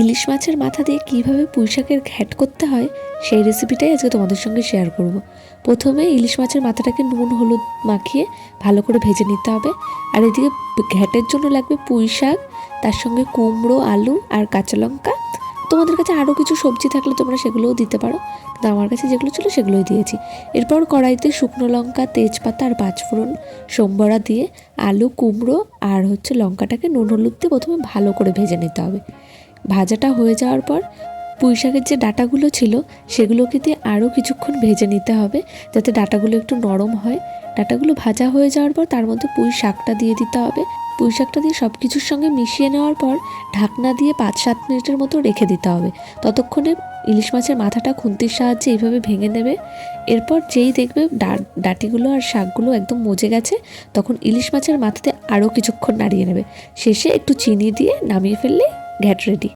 ইলিশ মাছের মাথা দিয়ে কীভাবে পুঁই শাকের ঘ্যাট করতে হয়, সেই রেসিপিটাই আজকে তোমাদের সঙ্গে শেয়ার করব। প্রথমে ইলিশ মাছের মাথাটাকে নুন, হলুদ মাখিয়ে ভালো করে ভেজে নিতে হবে। আর এদিকে ঘ্যাটের জন্য লাগবে পুঁই শাক তার সঙ্গে কুমড়ো, আলু আর কাঁচা লঙ্কা। তোমাদের কাছে আরও কিছু সবজি থাকলে তোমরা সেগুলোও দিতে পারো। কিন্তু আমার কাছে যেগুলো ছিল সেগুলোই দিয়েছি। এরপর কড়াইতে শুকনো লঙ্কা, তেজপাতা আর পাঁচফোড়ন, সোমবড়া দিয়ে আলু, কুমড়ো আর হচ্ছে লঙ্কাটাকে নুন, হলুদ দিয়ে প্রথমে ভালো করে ভেজে নিতে হবে। ভাজাটা হয়ে যাওয়ার পর পুঁই শাকের যে ডাটাগুলো ছিল সেগুলোকে দিয়ে আরও কিছুক্ষণ ভেজে নিতে হবে যাতে ডাটাগুলো একটু নরম হয়। ডাটাগুলো ভাজা হয়ে যাওয়ার পর তার মধ্যে পুঁই শাকটা দিয়ে দিতে হবে। পুঁই শাকটা দিয়ে সব কিছুর সঙ্গে মিশিয়ে নেওয়ার পর ঢাকনা দিয়ে পাঁচ সাত মিনিটের মতো রেখে দিতে হবে। ততক্ষণে ইলিশ মাছের মাথাটা খুন্তির সাহায্যে এইভাবে ভেঙে নেবে। এরপর যেই দেখবে ডাটিগুলো আর শাকগুলো একদম মজে গেছে, তখন ইলিশ মাছের মাথাতে আরও কিছুক্ষণ নাড়িয়ে নেবে। শেষে একটু চিনি দিয়ে নামিয়ে ফেললে ঘ্যাট রেডি।